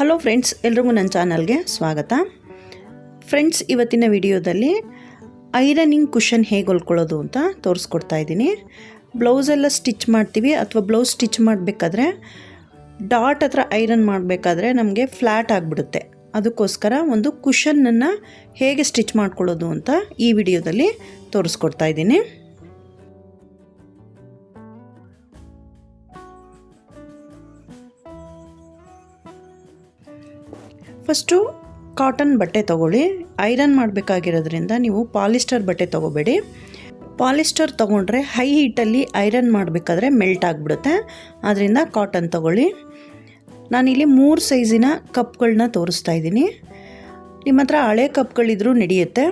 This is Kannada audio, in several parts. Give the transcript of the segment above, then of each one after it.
ಹಲೋ ಫ್ರೆಂಡ್ಸ್ ಎಲ್ರಿಗೂ ನನ್ನ ಚಾನಲ್ಗೆ ಸ್ವಾಗತ. ಫ್ರೆಂಡ್ಸ್ ಇವತ್ತಿನ ವಿಡಿಯೋದಲ್ಲಿ ಐರನಿಂಗ್ ಕುಷನ್ ಹೇಗೆ ಹೊಲ್ಕೊಳ್ಳೋದು ಅಂತ ತೋರಿಸ್ಕೊಡ್ತಾ ಇದ್ದೀನಿ. ಬ್ಲೌಸೆಲ್ಲ ಸ್ಟಿಚ್ ಮಾಡ್ತೀವಿ ಅಥವಾ ಬ್ಲೌಸ್ ಸ್ಟಿಚ್ ಮಾಡಬೇಕಾದ್ರೆ ಡಾಟ್ ಹತ್ರ ಐರನ್ ಮಾಡಬೇಕಾದ್ರೆ ನಮಗೆ ಫ್ಲ್ಯಾಟ್ ಆಗಿಬಿಡುತ್ತೆ. ಅದಕ್ಕೋಸ್ಕರ ಒಂದು ಕುಷನ್ನನ್ನು ಹೇಗೆ ಸ್ಟಿಚ್ ಮಾಡ್ಕೊಳ್ಳೋದು ಅಂತ ಈ ವಿಡಿಯೋದಲ್ಲಿ ತೋರಿಸ್ಕೊಡ್ತಾ ಇದ್ದೀನಿ. ಫಸ್ಟು ಕಾಟನ್ ಬಟ್ಟೆ ತೊಗೊಳ್ಳಿ. ಐರನ್ ಮಾಡಬೇಕಾಗಿರೋದ್ರಿಂದ ನೀವು ಪಾಲಿಸ್ಟರ್ ಬಟ್ಟೆ ತೊಗೋಬೇಡಿ. ಪಾಲಿಸ್ಟರ್ ತೊಗೊಂಡ್ರೆ ಹೈ ಹೀಟಲ್ಲಿ ಐರನ್ ಮಾಡಬೇಕಾದ್ರೆ ಮೆಲ್ಟ್ ಆಗಿಬಿಡುತ್ತೆ. ಆದ್ದರಿಂದ ಕಾಟನ್ ತೊಗೊಳ್ಳಿ. ನಾನಿಲ್ಲಿ ಮೂರು ಸೈಜಿನ ಕಪ್ಗಳನ್ನ ತೋರಿಸ್ತಾ ಇದ್ದೀನಿ. ನಿಮ್ಮ ಹತ್ರ ಹಳೆ ಕಪ್ಗಳಿದ್ರೂ ನಡೆಯುತ್ತೆ.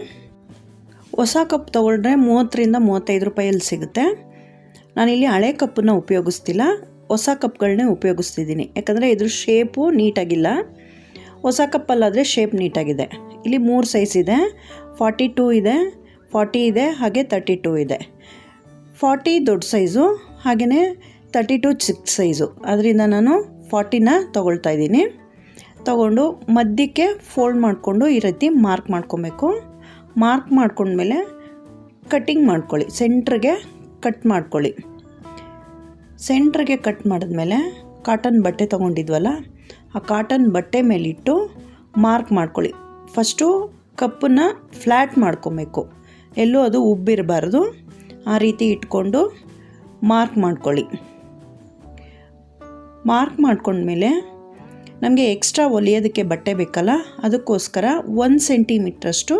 ಹೊಸ ಕಪ್ ತೊಗೊಂಡ್ರೆ ಮೂವತ್ತರಿಂದ ಮೂವತ್ತೈದು ರೂಪಾಯಲ್ಲಿ ಸಿಗುತ್ತೆ. ನಾನಿಲ್ಲಿ ಹಳೆ ಕಪ್ಪನ್ನು ಉಪಯೋಗಿಸ್ತಿಲ್ಲ. ಹೊಸ ಕಪ್ಗಳನ್ನೇ ಉಪಯೋಗಿಸ್ತಿದ್ದೀನಿ. ಯಾಕಂದರೆ ಇದ್ರ ಶೇಪು ನೀಟಾಗಿಲ್ಲ ಹೊಸ ಕಪ್ಪಲ್ಲಾದರೆ ಶೇಪ್ ನೀಟಾಗಿದೆ ಇಲ್ಲಿ ಮೂರು ಸೈಜ್ ಇದೆ. ಫಾರ್ಟಿ ಟೂ ಇದೆ ಫಾರ್ಟಿ ಇದೆ, ಹಾಗೆ ತರ್ಟಿ ಟೂ ಇದೆ. ಫಾರ್ಟಿ ದೊಡ್ಡ ಸೈಜು ಹಾಗೆಯೇ ತರ್ಟಿ ಟು ಚಿಕ್ಕ ಸೈಜು ಅದರಿಂದ ನಾನು ಫಾರ್ಟಿನ ತೊಗೊಳ್ತಾ ಇದ್ದೀನಿ. ತಗೊಂಡು ಮಧ್ಯಕ್ಕೆ ಫೋಲ್ಡ್ ಮಾಡಿಕೊಂಡು ಈ ರೀತಿ ಮಾರ್ಕ್ ಮಾಡ್ಕೊಬೇಕು. ಮಾರ್ಕ್ ಮಾಡ್ಕೊಂಡ್ಮೇಲೆ ಕಟ್ಟಿಂಗ್ ಮಾಡ್ಕೊಳ್ಳಿ. ಸೆಂಟ್ರಿಗೆ ಕಟ್ ಮಾಡ್ಕೊಳ್ಳಿ. ಸೆಂಟ್ರಿಗೆ ಕಟ್ ಮಾಡಿದ್ಮೇಲೆ ಕಾಟನ್ ಬಟ್ಟೆ ತೊಗೊಂಡಿದ್ವಲ್ಲ ಆ ಕಾಟನ್ ಬಟ್ಟೆ ಮೇಲಿಟ್ಟು ಮಾರ್ಕ್ ಮಾಡ್ಕೊಳ್ಳಿ. ಫಸ್ಟು ಕಪ್ಪನ್ನು ಫ್ಲ್ಯಾಟ್ ಮಾಡ್ಕೊಬೇಕು. ಎಲ್ಲೂ ಅದು ಉಬ್ಬಿರಬಾರ್ದು. ಆ ರೀತಿ ಇಟ್ಕೊಂಡು ಮಾರ್ಕ್ ಮಾಡ್ಕೊಳ್ಳಿ. ಮಾರ್ಕ್ ಮಾಡ್ಕೊಂಡ್ಮೇಲೆ ನಮಗೆ ಎಕ್ಸ್ಟ್ರಾ ಹೊಲಿಯೋದಕ್ಕೆ ಬಟ್ಟೆ ಬೇಕಲ್ಲ, ಅದಕ್ಕೋಸ್ಕರ ಒಂದು ಸೆಂಟಿಮೀಟ್ರಷ್ಟು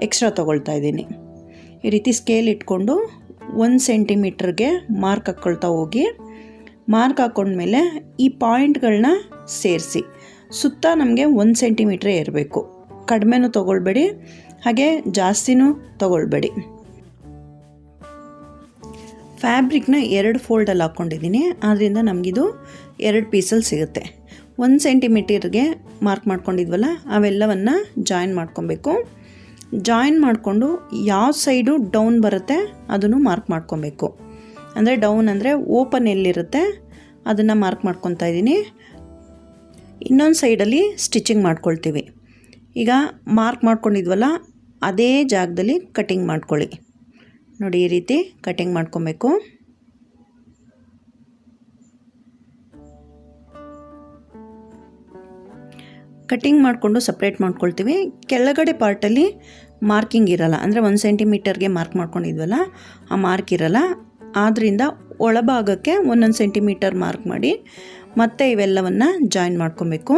ಎಕ್ಸ್ಟ್ರಾ ತೊಗೊಳ್ತಾ ಇದ್ದೀನಿ. ಈ ರೀತಿ ಸ್ಕೇಲ್ ಇಟ್ಕೊಂಡು ಒಂದು ಸೆಂಟಿಮೀಟ್ರಿಗೆ ಮಾರ್ಕ್ ಹಾಕ್ಕೊಳ್ತಾ ಹೋಗಿ ಮಾರ್ಕ್ ಹಾಕ್ಕೊಂಡ್ಮೇಲೆ ಈ ಪಾಯಿಂಟ್ಗಳನ್ನ ಸೇರಿಸಿ. ಸುತ್ತ ನಮಗೆ ಒಂದು ಸೆಂಟಿಮೀಟ್ರೇ ಇರಬೇಕು. ಕಡಿಮೆನೂ ತೊಗೊಳ್ಬೇಡಿ, ಹಾಗೆ ಜಾಸ್ತಿನೂ ತೊಗೊಳ್ಬೇಡಿ. ಫ್ಯಾಬ್ರಿಕ್ನ ಎರಡು ಫೋಲ್ಡಲ್ಲಿ ಹಾಕ್ಕೊಂಡಿದ್ದೀನಿ. ಆದ್ದರಿಂದ ನಮಗಿದು ಎರಡು ಪೀಸಲ್ಲಿ ಸಿಗುತ್ತೆ. ಒಂದು ಸೆಂಟಿಮೀಟರ್ಗೆ ಮಾರ್ಕ್ ಮಾಡ್ಕೊಂಡಿದ್ವಲ್ಲ, ಅವೆಲ್ಲವನ್ನು ಜಾಯಿನ್ ಮಾಡ್ಕೊಬೇಕು. ಜಾಯಿನ್ ಮಾಡಿಕೊಂಡು ಯಾವ ಸೈಡು ಡೌನ್ ಬರುತ್ತೆ, ಅದನ್ನು ಮಾರ್ಕ್ ಮಾಡ್ಕೊಬೇಕು. ಅಂದರೆ ಡೌನ್ ಅಂದರೆ ಓಪನ್ ಎಲ್ಲಿರುತ್ತೆ, ಅದನ್ನು ಮಾರ್ಕ್ ಮಾಡ್ಕೊತಾ ಇದ್ದೀನಿ. ಇನ್ನೊಂದು ಸೈಡಲ್ಲಿ ಸ್ಟಿಚಿಂಗ್ ಮಾಡ್ಕೊಳ್ತೀವಿ. ಈಗ ಮಾರ್ಕ್ ಮಾಡ್ಕೊಂಡಿದ್ವಲ್ಲ, ಅದೇ ಜಾಗದಲ್ಲಿ ಕಟಿಂಗ್ ಮಾಡ್ಕೊಳ್ಳಿ. ನೋಡಿ ಈ ರೀತಿ ಕಟಿಂಗ್ ಮಾಡ್ಕೊಬೇಕು. ಕಟಿಂಗ್ ಮಾಡಿಕೊಂಡು ಸಪ್ರೇಟ್ ಮಾಡ್ಕೊಳ್ತೀವಿ. ಕೆಳಗಡೆ ಪಾರ್ಟಲ್ಲಿ ಮಾರ್ಕಿಂಗ್ ಇರಲ್ಲ, ಅಂದರೆ ಒಂದು ಸೆಂಟಿಮೀಟರ್ಗೆ ಮಾರ್ಕ್ ಮಾಡ್ಕೊಂಡಿದ್ವಲ್ಲ, ಆ ಮಾರ್ಕ್ ಇರಲ್ಲ. ಆದ್ದರಿಂದ ಒಳಭಾಗಕ್ಕೆ ಒಂದೊಂದು ಸೆಂಟಿಮೀಟರ್ ಮಾರ್ಕ್ ಮಾಡಿ ಮತ್ತೆ ಇವೆಲ್ಲವನ್ನು ಜಾಯಿನ್ ಮಾಡ್ಕೊಬೇಕು.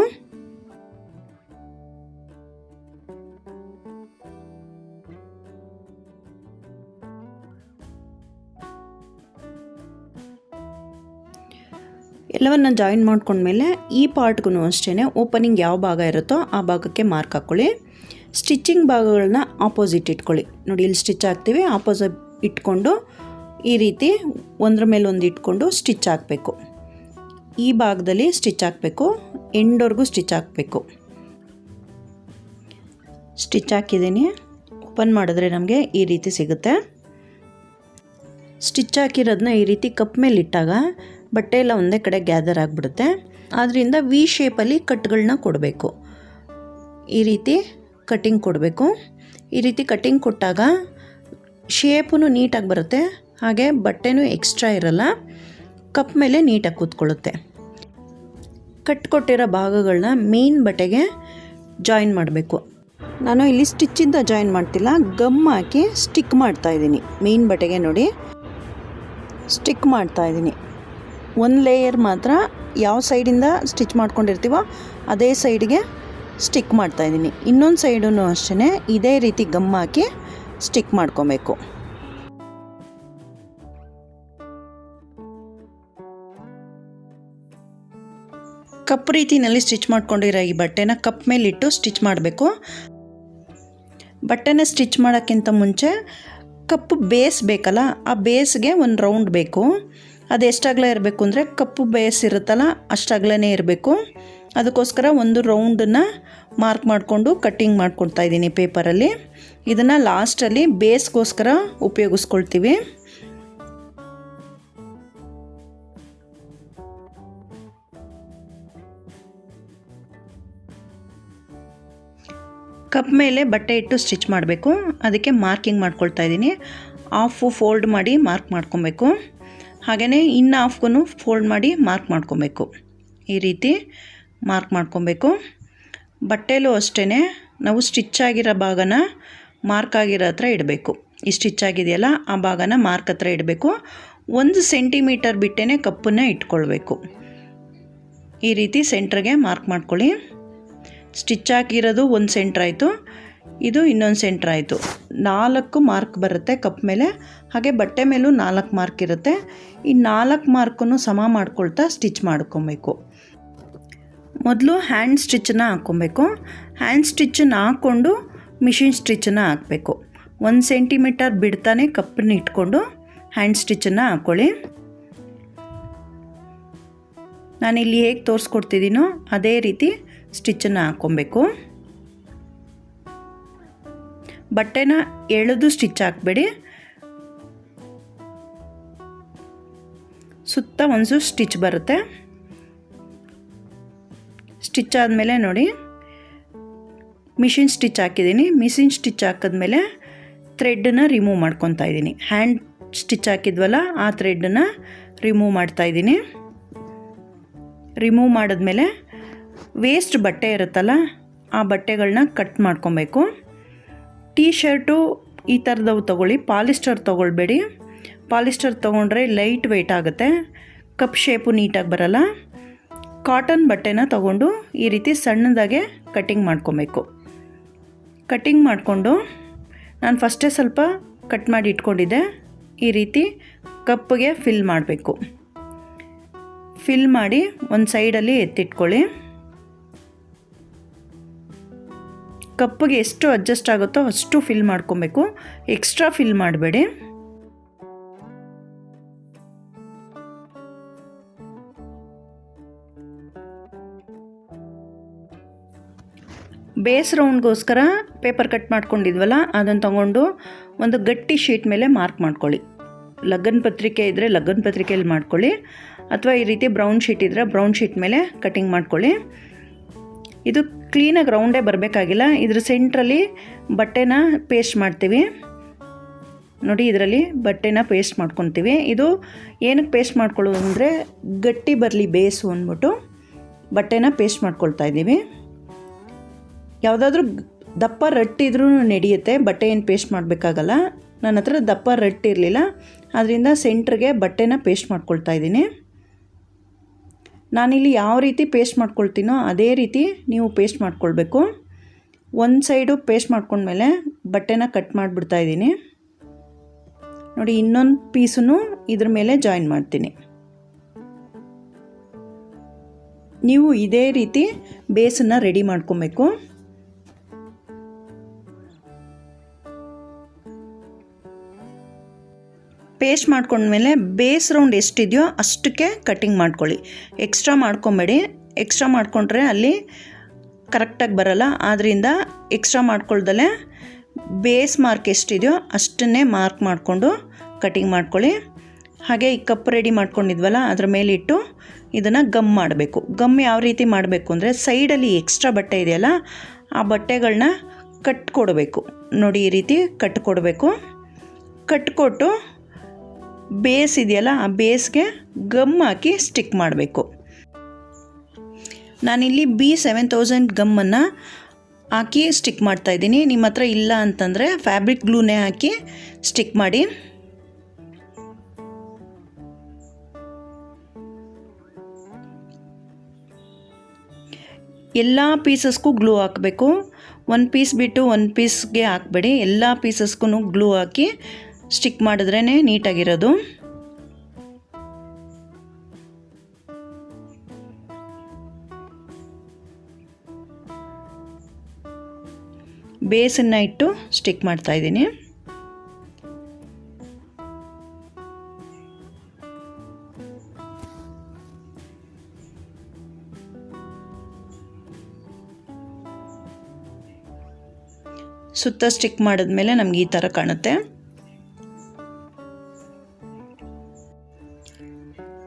ಎಲ್ಲವನ್ನು ಜಾಯಿನ್ ಮಾಡ್ಕೊಂಡ್ಮೇಲೆ ಈ ಪಾರ್ಟ್ಗೂ ಅಷ್ಟೇ ಓಪನಿಂಗ್ ಯಾವ ಭಾಗ ಇರುತ್ತೋ ಆ ಭಾಗಕ್ಕೆ ಮಾರ್ಕ್ ಹಾಕ್ಕೊಳ್ಳಿ ಸ್ಟಿಚ್ಚಿಂಗ್ ಭಾಗಗಳನ್ನ ಆಪೋಸಿಟ್ ಇಟ್ಕೊಳ್ಳಿ. ನೋಡಿ, ಇಲ್ಲಿ ಸ್ಟಿಚ್ ಹಾಕ್ತೀವಿ ಆಪೋಸಿಟ್ ಇಟ್ಕೊಂಡು ಈ ರೀತಿ ಒಂದ್ರ ಮೇಲೆ ಒಂದು ಇಟ್ಕೊಂಡು ಸ್ಟಿಚ್ ಹಾಕಬೇಕು. ಈ ಭಾಗದಲ್ಲಿ ಸ್ಟಿಚ್ ಹಾಕಬೇಕು ಎಂಡ್ವರೆಗೂ ಸ್ಟಿಚ್ ಹಾಕಬೇಕು. ಸ್ಟಿಚ್ ಹಾಕಿದ್ದೀನಿ. ಓಪನ್ ಮಾಡಿದ್ರೆ ನಮಗೆ ಈ ರೀತಿ ಸಿಗುತ್ತೆ. ಸ್ಟಿಚ್ ಹಾಕಿರೋದನ್ನ ಈ ರೀತಿ ಕಪ್ ಮೇಲೆ ಇಟ್ಟಾಗ ಬಟ್ಟೆ ಎಲ್ಲ ಒಂದೇ ಕಡೆ ಗ್ಯಾದರ್ ಆಗಿಬಿಡುತ್ತೆ. ಆದ್ದರಿಂದ ವಿ ಶೇಪಲ್ಲಿ ಕಟ್ಗಳನ್ನ ಕೊಡಬೇಕು. ಈ ರೀತಿ ಕಟ್ಟಿಂಗ್ ಕೊಡಬೇಕು. ಈ ರೀತಿ ಕಟ್ಟಿಂಗ್ ಕೊಟ್ಟಾಗ ಶೇಪೂ ನೀಟಾಗಿ ಬರುತ್ತೆ. ಹಾಗೆ ಬಟ್ಟೆನೂ ಎಕ್ಸ್ಟ್ರಾ ಇರಲ್ಲ. ಕಪ್ ಮೇಲೆ ನೀಟಾಗಿ ಕೂತ್ಕೊಳ್ಳುತ್ತೆ. ಕಟ್ ಕೊಟ್ಟಿರೋ ಭಾಗಗಳನ್ನ ಮೇನ್ ಬಟ್ಟೆಗೆ ಜಾಯಿನ್ ಮಾಡಬೇಕು. ನಾನು ಇಲ್ಲಿ ಸ್ಟಿಚ್ಚಿಂದ ಜಾಯಿನ್ ಮಾಡ್ತಿಲ್ಲ. ಗಮ್ ಹಾಕಿ ಸ್ಟಿಕ್ ಮಾಡ್ತಾ ಇದ್ದೀನಿ. ಮೇನ್ ಬಟ್ಟೆಗೆ ನೋಡಿ. ಸ್ಟಿಕ್ ಮಾಡ್ತಾ ಇದ್ದೀನಿ. ಒಂದು ಲೇಯರ್ ಮಾತ್ರ ಯಾವ ಸೈಡಿಂದ ಸ್ಟಿಚ್ ಮಾಡ್ಕೊಂಡಿರ್ತೀವೋ ಅದೇ ಸೈಡ್ಗೆ ಸ್ಟಿಕ್ ಮಾಡ್ತಾಯಿದ್ದೀನಿ ಇನ್ನೊಂದು ಸೈಡೂ ಅಷ್ಟೇ ಇದೇ ರೀತಿ ಗಮ್ ಹಾಕಿ ಸ್ಟಿಕ್ ಮಾಡ್ಕೊಬೇಕು. ಕಪ್ ರೀತಿಯಲ್ಲಿ ಸ್ಟಿಚ್ ಮಾಡ್ಕೊಂಡಿರೋ ಈ ಬಟ್ಟೆನ ಕಪ್ ಮೇಲಿಟ್ಟು ಸ್ಟಿಚ್ ಮಾಡಬೇಕು. ಬಟ್ಟೆನ ಸ್ಟಿಚ್ ಮಾಡೋಕ್ಕಿಂತ ಮುಂಚೆ ಕಪ್ ಬೇಸ್ ಬೇಕಲ್ಲ, ಆ ಬೇಸ್ಗೆ ಒಂದು ರೌಂಡ್ ಬೇಕು. ಅದು ಎಷ್ಟಾಗಲೇ ಇರಬೇಕು ಅಂದರೆ ಕಪ್ಪು ಬೇಸ್ ಇರುತ್ತಲ್ಲ ಅಷ್ಟಾಗಲೇ ಇರಬೇಕು. ಅದಕ್ಕೋಸ್ಕರ ಒಂದು ರೌಂಡನ್ನು ಮಾರ್ಕ್ ಮಾಡಿಕೊಂಡು ಕಟ್ಟಿಂಗ್ ಮಾಡ್ಕೊಳ್ತಾ ಇದ್ದೀನಿ ಪೇಪರಲ್ಲಿ. ಇದನ್ನು ಲಾಸ್ಟಲ್ಲಿ ಬೇಸ್ಗೋಸ್ಕರ ಉಪಯೋಗಿಸ್ಕೊಳ್ತೀವಿ. ಕಪ್ ಮೇಲೆ ಬಟ್ಟೆ ಇಟ್ಟು ಸ್ಟಿಚ್ ಮಾಡಬೇಕು. ಅದಕ್ಕೆ ಮಾರ್ಕಿಂಗ್ ಮಾಡ್ಕೊಳ್ತಾ ಇದ್ದೀನಿ. ಆಫು ಫೋಲ್ಡ್ ಮಾಡಿ ಮಾರ್ಕ್ ಮಾಡ್ಕೊಬೇಕು. ಹಾಗೆಯೇ ಇನ್ನು ಆಫ್ಗೂ ಫೋಲ್ಡ್ ಮಾಡಿ ಮಾರ್ಕ್ ಮಾಡ್ಕೊಬೇಕು. ಈ ರೀತಿ ಮಾರ್ಕ್ ಮಾಡ್ಕೊಬೇಕು. ಬಟ್ಟೆಲೂ ಅಷ್ಟೇ ನಾವು ಸ್ಟಿಚ್ ಆಗಿರೋ ಭಾಗನ ಮಾರ್ಕ್ ಆಗಿರೋ ಹತ್ರ ಇಡಬೇಕು. ಈ ಸ್ಟಿಚ್ ಆಗಿದೆಯಲ್ಲ, ಆ ಭಾಗನ ಮಾರ್ಕ್ ಹತ್ರ ಇಡಬೇಕು. ಒಂದು ಸೆಂಟಿಮೀಟರ್ ಬಿಟ್ಟೇ ಕಪ್ಪನ್ನು ಇಟ್ಕೊಳ್ಬೇಕು. ಈ ರೀತಿ ಸೆಂಟ್ರಿಗೆ ಮಾರ್ಕ್ ಮಾಡ್ಕೊಳ್ಳಿ. ಸ್ಟಿಚ್ ಹಾಕಿರೋದು ಒಂದು ಸೆಂಟ್ರ್ ಆಯಿತು. ಇದು ಇನ್ನೊಂದು ಸೆಂಟ್ರ್ ಆಯಿತು. ನಾಲ್ಕು ಮಾರ್ಕ್ ಬರುತ್ತೆ ಕಪ್ ಮೇಲೆ. ಹಾಗೆ ಬಟ್ಟೆ ಮೇಲೂ ನಾಲ್ಕು ಮಾರ್ಕ್ ಇರುತ್ತೆ. ಈ ನಾಲ್ಕು ಮಾರ್ಕನ್ನು ಸಮ ಮಾಡ್ಕೊಳ್ತಾ ಸ್ಟಿಚ್ ಮಾಡ್ಕೊಬೇಕು. ಮೊದಲು ಹ್ಯಾಂಡ್ ಸ್ಟಿಚ್ಚನ್ನ ಹಾಕ್ಕೊಬೇಕು. ಹ್ಯಾಂಡ್ ಸ್ಟಿಚ್ಚನ್ನ ಹಾಕ್ಕೊಂಡು ಮಿಷಿನ್ ಸ್ಟಿಚ್ಚನ್ನು ಹಾಕಬೇಕು. ಒಂದು ಸೆಂಟಿಮೀಟರ್ ಬಿಡ್ತಾನೆ ಕಪ್ಪನ್ನ ಇಟ್ಕೊಂಡು ಹ್ಯಾಂಡ್ ಸ್ಟಿಚ್ಚನ್ನು ಹಾಕ್ಕೊಳ್ಳಿ. ನಾನಿಲ್ಲಿ ಹೇಗೆ ತೋರಿಸ್ಕೊಡ್ತಿದ್ದೀನೋ ಅದೇ ರೀತಿ ಸ್ಟಿಚ್ಚನ್ನು ಹಾಕ್ಕೊಬೇಕು. ಬಟ್ಟೆನ ಎಳೆದು ಸ್ಟಿಚ್ ಹಾಕಬೇಡಿ. ಸುತ್ತ ಒಂದು ಸ್ಟಿಚ್ ಬರುತ್ತೆ. ಸ್ಟಿಚ್ ಆದಮೇಲೆ ನೋಡಿ, ಮಿಷಿನ್ ಸ್ಟಿಚ್ ಹಾಕಿದ್ದೀನಿ. ಮಿಷಿನ್ ಸ್ಟಿಚ್ ಹಾಕಿದ್ಮೇಲೆ ಥ್ರೆಡ್ಡನ್ನು ರಿಮೂವ್ ಮಾಡ್ಕೊತಾ ಇದ್ದೀನಿ. ಹ್ಯಾಂಡ್ ಸ್ಟಿಚ್ ಹಾಕಿದ್ವಲ್ಲ, ಆ ಥ್ರೆಡ್ಡನ್ನು ರಿಮೂವ್ ಮಾಡ್ತಾಯಿದ್ದೀನಿ ರಿಮೂವ್ ಮಾಡಿದ್ಮೇಲೆ ವೇಸ್ಟ್ ಬಟ್ಟೆ ಇರುತ್ತಲ್ಲ, ಆ ಬಟ್ಟೆಗಳನ್ನ ಕಟ್ ಮಾಡ್ಕೊಬೇಕು. ಟೀ ಶರ್ಟು ಈ ಥರದವು ತೊಗೊಳ್ಳಿ, ಪಾಲಿಸ್ಟರ್ ತೊಗೊಳ್ಬೇಡಿ. ಪಾಲಿಸ್ಟರ್ ತೊಗೊಂಡ್ರೆ ಲೈಟ್ ವೆಯ್ಟ್ ಆಗುತ್ತೆ, ಕಪ್ ಶೇಪು ನೀಟಾಗಿ ಬರಲ್ಲ. ಕಾಟನ್ ಬಟ್ಟೆನ ತೊಗೊಂಡು ಈ ರೀತಿ ಸಣ್ಣದಾಗೆ ಕಟ್ಟಿಂಗ್ ಮಾಡ್ಕೊಬೇಕು. ಕಟ್ಟಿಂಗ್ ಮಾಡಿಕೊಂಡು ನಾನು ಫಸ್ಟೇ ಸ್ವಲ್ಪ ಕಟ್ ಮಾಡಿ ಇಟ್ಕೊಂಡಿದ್ದೆ, ಈ ರೀತಿ ಕಪ್ಪಿಗೆ ಫಿಲ್ ಮಾಡಬೇಕು. ಫಿಲ್ ಮಾಡಿ ಒಂದು ಸೈಡಲ್ಲಿ ಎತ್ತಿಟ್ಕೊಳ್ಳಿ. ಕಪ್ಪಿಗೆ ಎಷ್ಟು ಅಡ್ಜಸ್ಟ್ ಆಗುತ್ತೋ ಅಷ್ಟು ಫಿಲ್ ಮಾಡ್ಕೊಬೇಕು. ಎಕ್ಸ್ಟ್ರಾ ಫಿಲ್ ಮಾಡಬೇಡಿ. ಬೇಸ್ ರೌಂಡ್ಗೋಸ್ಕರ ಪೇಪರ್ ಕಟ್ ಮಾಡ್ಕೊಂಡಿದ್ವಲ್ಲ, ಅದನ್ನು ತಗೊಂಡು ಒಂದು ಗಟ್ಟಿ ಶೀಟ್ ಮೇಲೆ ಮಾರ್ಕ್ ಮಾಡ್ಕೊಳ್ಳಿ. ಲಗ್ನ ಪತ್ರಿಕೆ ಇದ್ದರೆ ಲಗ್ನ ಪತ್ರಿಕೆಯಲ್ಲಿ ಮಾಡ್ಕೊಳ್ಳಿ, ಅಥವಾ ಈ ರೀತಿ ಬ್ರೌನ್ ಶೀಟ್ ಇದ್ದರೆ ಬ್ರೌನ್ ಶೀಟ್ ಮೇಲೆ ಕಟಿಂಗ್ ಮಾಡ್ಕೊಳ್ಳಿ. ಇದು ಕ್ಲೀನಾಗಿ ರೌಂಡೇ ಬರಬೇಕಾಗಿಲ್ಲ. ಇದ್ರ ಸೆಂಟ್ರಲ್ಲಿ ಬಟ್ಟೆನ ಪೇಸ್ಟ್ ಮಾಡ್ತೀವಿ. ನೋಡಿ ಇದರಲ್ಲಿ ಬಟ್ಟೆನ ಪೇಸ್ಟ್ ಮಾಡ್ಕೊತೀವಿ. ಇದು ಏನಕ್ಕೆ ಪೇಸ್ಟ್ ಮಾಡ್ಕೊಳ್ಳೋದು ಅಂದರೆ ಗಟ್ಟಿ ಬರಲಿ ಬೇಸು ಅಂದ್ಬಿಟ್ಟು ಬಟ್ಟೆನ ಪೇಸ್ಟ್ ಮಾಡ್ಕೊಳ್ತಾ ಇದ್ದೀವಿ. ಯಾವುದಾದ್ರೂ ದಪ್ಪ ರಟ್ಟಿದ್ರೂ ನಡೆಯುತ್ತೆ, ಬಟ್ಟೆ ಏನು ಪೇಸ್ಟ್ ಮಾಡಬೇಕಾಗಲ್ಲ. ನನ್ನ ಹತ್ರ ದಪ್ಪ ರಟ್ಟಿರಲಿಲ್ಲ. ಅದರಿಂದ ಸೆಂಟ್ರಿಗೆ ಬಟ್ಟೆನ ಪೇಸ್ಟ್ ಮಾಡ್ಕೊಳ್ತಾ ಇದ್ದೀನಿ. ನಾನಿಲ್ಲಿ ಯಾವ ರೀತಿ ಪೇಸ್ಟ್ ಮಾಡ್ಕೊಳ್ತೀನೋ ಅದೇ ರೀತಿ ನೀವು ಪೇಸ್ಟ್ ಮಾಡ್ಕೊಳ್ಬೇಕು. ಒಂದು ಸೈಡು ಪೇಸ್ಟ್ ಮಾಡ್ಕೊಂಡ್ಮೇಲೆ ಬಟ್ಟೆನ ಕಟ್ ಮಾಡಿಬಿಡ್ತಾ ಇದ್ದೀನಿ. ನೋಡಿ, ಇನ್ನೊಂದು ಪೀಸನ್ನು ಇದ್ರ ಮೇಲೆ ಜಾಯಿನ್ ಮಾಡ್ತೀನಿ. ನೀವು ಇದೇ ರೀತಿ ಬೇಸನ್ನು ರೆಡಿ ಮಾಡ್ಕೊಬೇಕು. ಪೇಸ್ಟ್ ಮಾಡ್ಕೊಂಡ್ಮೇಲೆ ಬೇಸ್ ರೌಂಡ್ ಎಷ್ಟಿದೆಯೋ ಅಷ್ಟಕ್ಕೆ ಕಟ್ಟಿಂಗ್ ಮಾಡ್ಕೊಳ್ಳಿ. ಎಕ್ಸ್ಟ್ರಾ ಮಾಡ್ಕೊಬೇಡಿ. ಎಕ್ಸ್ಟ್ರಾ ಮಾಡಿಕೊಂಡ್ರೆ ಅಲ್ಲಿ ಕರೆಕ್ಟಾಗಿ ಬರಲ್ಲ. ಆದ್ದರಿಂದ ಎಕ್ಸ್ಟ್ರಾ ಮಾಡ್ಕೊಳ್ದಲ್ಲೇ ಬೇಸ್ ಮಾರ್ಕ್ ಎಷ್ಟಿದೆಯೋ ಅಷ್ಟನ್ನೇ ಮಾರ್ಕ್ ಮಾಡಿಕೊಂಡು ಕಟ್ಟಿಂಗ್ ಮಾಡ್ಕೊಳ್ಳಿ. ಹಾಗೆ ಈ ಕಪ್ ರೆಡಿ ಮಾಡ್ಕೊಂಡಿದ್ವಲ್ಲ, ಅದ್ರ ಮೇಲಿಟ್ಟು ಇದನ್ನು ಗಮ್ ಮಾಡಬೇಕು. ಗಮ್ ಯಾವ ರೀತಿ ಮಾಡಬೇಕು ಅಂದರೆ ಸೈಡಲ್ಲಿ ಎಕ್ಸ್ಟ್ರಾ ಬಟ್ಟೆ ಇದೆಯಲ್ಲ, ಆ ಬಟ್ಟೆಗಳನ್ನ ಕಟ್ಕೊಡ್ಬೇಕು ನೋಡಿ ಈ ರೀತಿ ಕಟ್ಕೊಡ್ಬೇಕು ಕಟ್ಕೊಟ್ಟು ಬೇಸ್ ಇದೆಯಲ್ಲ, ಆ ಬೇಸ್ಗೆ ಗಮ್ ಹಾಕಿ ಸ್ಟಿಕ್ ಮಾಡಬೇಕು. ನಾನಿಲ್ಲಿ ಬಿ ಸೆವೆನ್ ತೌಸಂಡ್ ಗಮ್ಮನ್ನು ಹಾಕಿ ಸ್ಟಿಕ್ ಮಾಡ್ತಾಯಿದ್ದೀನಿ ನಿಮ್ಮ ಹತ್ರ ಇಲ್ಲ ಅಂತಂದರೆ ಫ್ಯಾಬ್ರಿಕ್ ಗ್ಲೂನೇ ಹಾಕಿ ಸ್ಟಿಕ್ ಮಾಡಿ. ಎಲ್ಲ ಪೀಸಸ್ಗೂ ಗ್ಲೂ ಹಾಕಬೇಕು. ಒಂದು ಪೀಸ್ ಬಿಟ್ಟು ಒಂದು ಪೀಸ್ಗೆ ಹಾಕಬೇಡಿ. ಎಲ್ಲ ಪೀಸಸ್ಗೂ ಗ್ಲೂ ಹಾಕಿ ಸ್ಟಿಕ್ ಮಾಡಿದ್ರೇ ನೀಟಾಗಿರೋದು. ಬೇಸನ್ನು ಇಟ್ಟು ಸ್ಟಿಕ್ ಮಾಡ್ತಾಯಿದ್ದೀನಿ ಸುತ್ತ ಸ್ಟಿಕ್ ಮಾಡಿದ್ಮೇಲೆ ನಮ್ಗೆ ಈ ಥರ ಕಾಣುತ್ತೆ.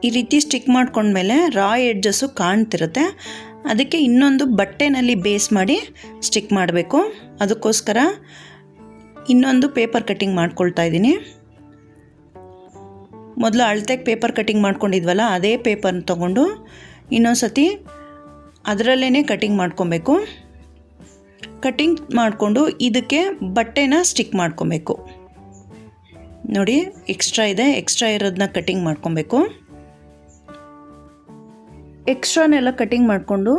ಈ ರೀತಿ ಸ್ಟಿಕ್ ಮಾಡ್ಕೊಂಡ್ಮೇಲೆ ರಾ ಎಡ್ಜಸ್ಸು ಕಾಣ್ತಿರುತ್ತೆ. ಅದಕ್ಕೆ ಇನ್ನೊಂದು ಬಟ್ಟೆನಲ್ಲಿ ಬೇಸ್ ಮಾಡಿ ಸ್ಟಿಕ್ ಮಾಡಬೇಕು. ಅದಕ್ಕೋಸ್ಕರ ಇನ್ನೊಂದು ಪೇಪರ್ ಕಟ್ಟಿಂಗ್ ಮಾಡ್ಕೊಳ್ತಾ ಇದ್ದೀನಿ. ಮೊದಲು ಅಳತೆಗೆ ಪೇಪರ್ ಕಟ್ಟಿಂಗ್ ಮಾಡ್ಕೊಂಡಿದ್ವಲ್ಲ, ಅದೇ ಪೇಪರ್ನ ತೊಗೊಂಡು ಇನ್ನೊಂದು ಸತಿ ಅದರಲ್ಲೇ ಕಟ್ಟಿಂಗ್ ಮಾಡ್ಕೊಬೇಕು. ಕಟ್ಟಿಂಗ್ ಮಾಡಿಕೊಂಡು ಇದಕ್ಕೆ ಬಟ್ಟೆನ ಸ್ಟಿಕ್ ಮಾಡ್ಕೊಬೇಕು. ನೋಡಿ ಎಕ್ಸ್ಟ್ರಾ ಇದೆ ಎಕ್ಸ್ಟ್ರಾ ಇರೋದನ್ನ ಕಟ್ಟಿಂಗ್ ಮಾಡ್ಕೊಬೇಕು. ಎಕ್ಸ್ಟ್ರಾನೆಲ್ಲ ಕಟಿಂಗ್ ಮಾಡಿಕೊಂಡು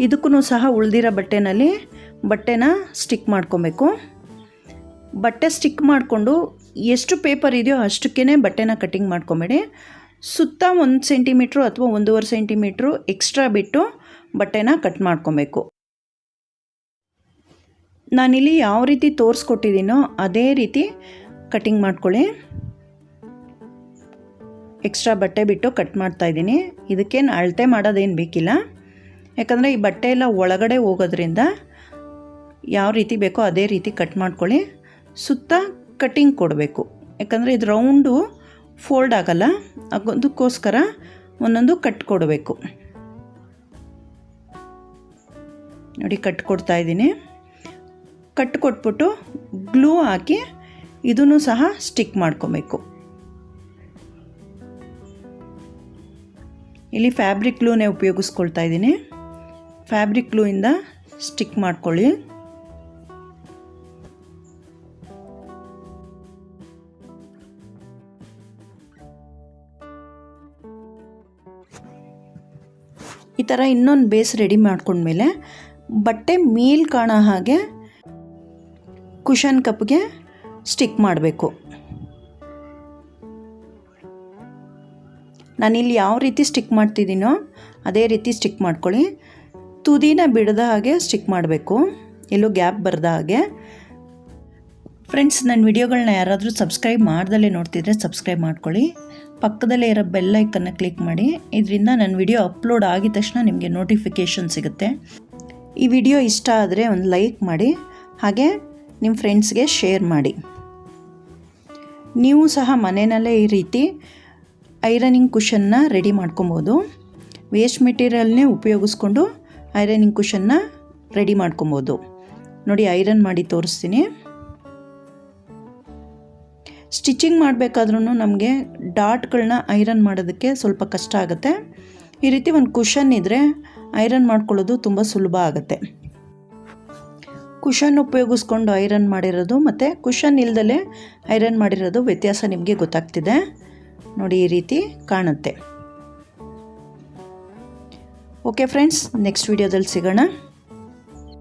ಇದಕ್ಕೂ ಸಹ ಉಳಿದಿರೋ ಬಟ್ಟೆನಲ್ಲಿ ಬಟ್ಟೆನ ಸ್ಟಿಕ್ ಮಾಡ್ಕೊಬೇಕು. ಬಟ್ಟೆ ಸ್ಟಿಕ್ ಮಾಡಿಕೊಂಡು ಎಷ್ಟು ಪೇಪರ್ ಇದೆಯೋ ಅಷ್ಟಕ್ಕೇ ಬಟ್ಟೆನ ಕಟಿಂಗ್ ಮಾಡ್ಕೊಬೇಡಿ. ಸುತ್ತ ಒಂದು ಸೆಂಟಿಮೀಟ್ರು ಅಥವಾ ಒಂದೂವರೆ ಸೆಂಟಿಮೀಟ್ರು ಎಕ್ಸ್ಟ್ರಾ ಬಿಟ್ಟು ಬಟ್ಟೆನ ಕಟ್ ಮಾಡ್ಕೊಬೇಕು. ನಾನಿಲ್ಲಿ ಯಾವ ರೀತಿ ತೋರಿಸ್ಕೊಟ್ಟಿದ್ದೀನೋ ಅದೇ ರೀತಿ ಕಟಿಂಗ್ ಮಾಡ್ಕೊಳ್ಳಿ. ಎಕ್ಸ್ಟ್ರಾ ಬಟ್ಟೆ ಬಿಟ್ಟು ಕಟ್ ಮಾಡ್ತಾ ಇದ್ದೀನಿ. ಇದಕ್ಕೇನು ಅಳತೆ ಮಾಡೋದೇನು ಬೇಕಿಲ್ಲ. ಯಾಕಂದರೆ ಈ ಬಟ್ಟೆ ಎಲ್ಲ ಒಳಗಡೆ ಹೋಗೋದ್ರಿಂದ ಯಾವ ರೀತಿ ಬೇಕೋ ಅದೇ ರೀತಿ ಕಟ್ ಮಾಡ್ಕೊಳ್ಳಿ. ಸುತ್ತ ಕಟ್ಟಿಂಗ್ ಕೊಡಬೇಕು. ಯಾಕಂದರೆ ಇದು ರೌಂಡು ಫೋಲ್ಡ್ ಆಗಲ್ಲ. ಅದಕ್ಕೋಸ್ಕರ ಒಂದೊಂದು ಕಟ್ ಕೊಡಬೇಕು. ನೋಡಿ, ಕಟ್ ಕೊಡ್ತಾ ಇದ್ದೀನಿ. ಕಟ್ ಕೊಟ್ಬಿಟ್ಟು ಗ್ಲೂ ಹಾಕಿ ಇದನ್ನು ಸಹ ಸ್ಟಿಕ್ ಮಾಡ್ಕೊಬೇಕು. ಇಲ್ಲಿ ಫ್ಯಾಬ್ರಿಕ್ ಗ್ಲೂನೇ ಉಪಯೋಗಿಸ್ಕೊಳ್ತಾ ಇದ್ದೀನಿ. ಫ್ಯಾಬ್ರಿಕ್ ಗ್ಲೂಯಿಂದ ಸ್ಟಿಕ್ ಮಾಡ್ಕೊಳ್ಳಿ. ಈ ಥರ ಇನ್ನೊಂದು ಬೇಸ್ ರೆಡಿ ಮಾಡ್ಕೊಂಡ್ಮೇಲೆ ಬಟ್ಟೆ ಮೇಲ್ ಕಾಣೋ ಹಾಗೆ ಕುಷನ್ ಕಪ್ಗೆ ಸ್ಟಿಕ್ ಮಾಡಬೇಕು. ನಾನಿಲ್ಲಿ ಯಾವ ರೀತಿ ಸ್ಟಿಕ್ ಮಾಡ್ತಿದ್ದೀನೋ ಅದೇ ರೀತಿ ಸ್ಟಿಕ್ ಮಾಡ್ಕೊಳ್ಳಿ. ತುದಿನ ಬಿಡದ ಹಾಗೆ ಸ್ಟಿಕ್ ಮಾಡಬೇಕು. ಎಲ್ಲೂ ಗ್ಯಾಪ್ ಬರದ ಹಾಗೆ. ಫ್ರೆಂಡ್ಸ್ ನನ್ನ ವಿಡಿಯೋಗಳನ್ನ ಯಾರಾದರೂ ಸಬ್ಸ್ಕ್ರೈಬ್ ಮಾಡ್ದಲೇ ನೋಡ್ತಿದ್ರೆ ಸಬ್ಸ್ಕ್ರೈಬ್ ಮಾಡ್ಕೊಳ್ಳಿ. ಪಕ್ಕದಲ್ಲೇ ಇರೋ ಬೆಲ್ ಐಕನ್ನ ಕ್ಲಿಕ್ ಮಾಡಿ. ಇದರಿಂದ ನನ್ನ ವಿಡಿಯೋ ಅಪ್ಲೋಡ್ ಆಗಿದ ತಕ್ಷಣ ನಿಮಗೆ ನೋಟಿಫಿಕೇಷನ್ ಸಿಗುತ್ತೆ. ಈ ವಿಡಿಯೋ ಇಷ್ಟ ಆದರೆ ಒಂದು ಲೈಕ್ ಮಾಡಿ. ಹಾಗೆ ನಿಮ್ಮ ಫ್ರೆಂಡ್ಸ್ಗೆ ಶೇರ್ ಮಾಡಿ. ನೀವು ಸಹ ಮನೆಯಲ್ಲೇ ಈ ರೀತಿ ಐರನಿಂಗ್ ಕುಷನ್ನ ರೆಡಿ ಮಾಡ್ಕೊಬೋದು. ವೇಸ್ಟ್ ಮೆಟೀರಿಯಲ್ನೇ ಉಪಯೋಗಿಸ್ಕೊಂಡು ಐರನಿಂಗ್ ಕುಷನ್ನ ರೆಡಿ ಮಾಡ್ಕೊಬೋದು. ನೋಡಿ, ಐರನ್ ಮಾಡಿ ತೋರಿಸ್ತೀನಿ. ಸ್ಟಿಚಿಂಗ್ ಮಾಡಬೇಕಾದ್ರೂ ನಮಗೆ ಡಾಟ್ಗಳನ್ನ ಐರನ್ ಮಾಡೋದಕ್ಕೆ ಸ್ವಲ್ಪ ಕಷ್ಟ ಆಗುತ್ತೆ. ಈ ರೀತಿ ಒಂದು ಕುಷನ್ ಇದ್ದರೆ ಐರನ್ ಮಾಡ್ಕೊಳ್ಳೋದು ತುಂಬ ಸುಲಭ ಆಗುತ್ತೆ. ಕುಷನ್ ಉಪಯೋಗಿಸ್ಕೊಂಡು ಐರನ್ ಮಾಡಿರೋದು ಮತ್ತು ಕುಷನ್ ಇಲ್ದಲೇ ಐರನ್ ಮಾಡಿರೋದು ವ್ಯತ್ಯಾಸ ನಿಮಗೆ ಗೊತ್ತಾಗ್ತಿದೆ. ನೋಡಿ ಈ ರೀತಿ ಕಾಣುತ್ತೆ. ಓಕೆ ಫ್ರೆಂಡ್ಸ್ ನೆಕ್ಸ್ಟ್ ವಿಡಿಯೋದಲ್ಲಿ ಸಿಗೋಣ.